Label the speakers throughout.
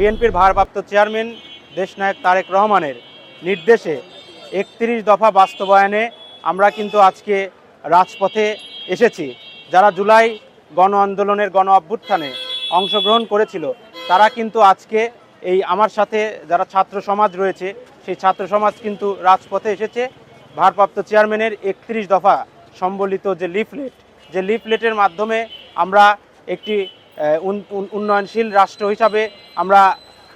Speaker 1: বিএনপির ভারপ্রাপ্ত চেয়ারম্যান দেশনায়ক তারেক রহমানের নির্দেশে একত্রিশ দফা বাস্তবায়নে আমরা কিন্তু আজকে রাজপথে এসেছি। যারা জুলাই গণ আন্দোলনের গণ অভ্যুত্থানে অংশগ্রহণ করেছিল, তারা কিন্তু আজকে এই আমার সাথে যারা ছাত্র সমাজ রয়েছে, সেই ছাত্র সমাজ কিন্তু রাজপথে এসেছে। ভারপ্রাপ্ত চেয়ারম্যানের একত্রিশ দফা সম্বলিত যে লিফলেট, যে লিফলেটের মাধ্যমে আমরা একটি উন্নয়নশীল রাষ্ট্র হিসাবে আমরা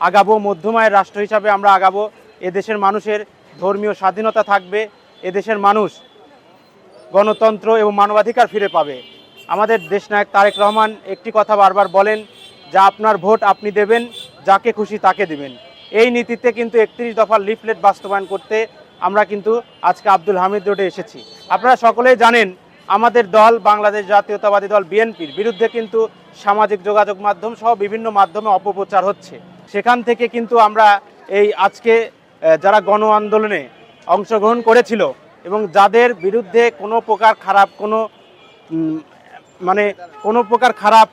Speaker 1: আগাবো, মধ্যমায়ের রাষ্ট্র হিসাবে আমরা আগাবো। এদেশের মানুষের ধর্মীয় স্বাধীনতা থাকবে, এদেশের মানুষ গণতন্ত্র এবং মানবাধিকার ফিরে পাবে। আমাদের দেশনায়ক তারেক রহমান একটি কথা বারবার বলেন, যা আপনার ভোট আপনি দেবেন, যাকে খুশি তাকে দিবেন। এই নীতিতে কিন্তু একত্রিশ দফার লিফলেট বাস্তবায়ন করতে আমরা কিন্তু আজকে আব্দুল হামিদ রোডে এসেছি। আপনারা সকলেই জানেন আমাদের দল, বাংলাদেশ জাতীয়তাবাদী দল, বিএনপির বিরুদ্ধে কিন্তু সামাজিক যোগাযোগ মাধ্যম সহ বিভিন্ন মাধ্যমে অপপ্রচার হচ্ছে। সেখান থেকে কিন্তু আমরা এই আজকে যারা গণ আন্দোলনে অংশগ্রহণ করেছিল এবং যাদের বিরুদ্ধে কোনো প্রকার খারাপ, কোনো মানে কোনো প্রকার খারাপ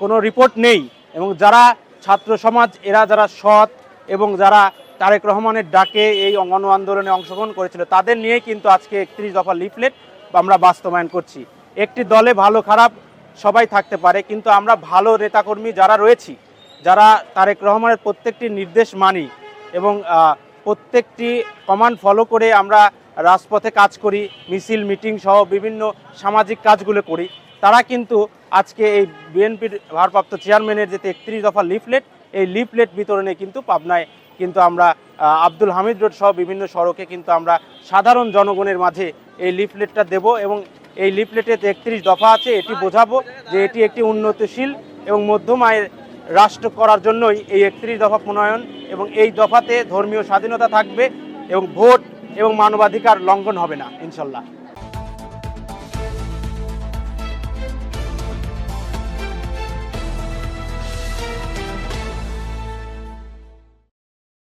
Speaker 1: কোনো রিপোর্ট নেই এবং যারা ছাত্র সমাজ, এরা যারা সৎ এবং যারা তারেক রহমানের ডাকে এই গণ আন্দোলনে অংশগ্রহণ করেছিল, তাদের নিয়ে কিন্তু আজকে একত্রিশ দফা লিফলেট আমরা বাস্তবায়ন করছি। একটি দলে ভালো, খারাপ সবাই থাকতে পারে, কিন্তু আমরা ভালো নেতাকর্মী যারা রয়েছি, যারা তারেক রহমানের প্রত্যেকটি নির্দেশ মানি এবং প্রত্যেকটি কমান্ড ফলো করে আমরা রাজপথে কাজ করি, মিছিল, মিটিং সহ বিভিন্ন সামাজিক কাজগুলো করি। তারা কিন্তু আজকে এই বিএনপির ভারপ্রাপ্ত চেয়ারম্যানের যে একত্রিশ দফা লিফলেট এই লিফলেট বিতরণে কিন্তু পাবনায় কিন্তু আমরা আব্দুল হামিদ রোড সহ বিভিন্ন সড়কে কিন্তু আমরা সাধারণ জনগণের মাঝে এই লিফলেটটা দেব এবং এই লিফলেটে একত্রিশ দফা আছে, এটি বোঝাবো যে এটি একটি উন্নতিশীল এবং মধ্যম আয়ের রাষ্ট্র করার জন্যই এই একত্রিশ দফা প্রণয়ন এবং এই দফাতে ধর্মীয় স্বাধীনতা থাকবে এবং ভোট এবং মানবাধিকার লঙ্ঘন হবে না, ইনশাল্লাহ।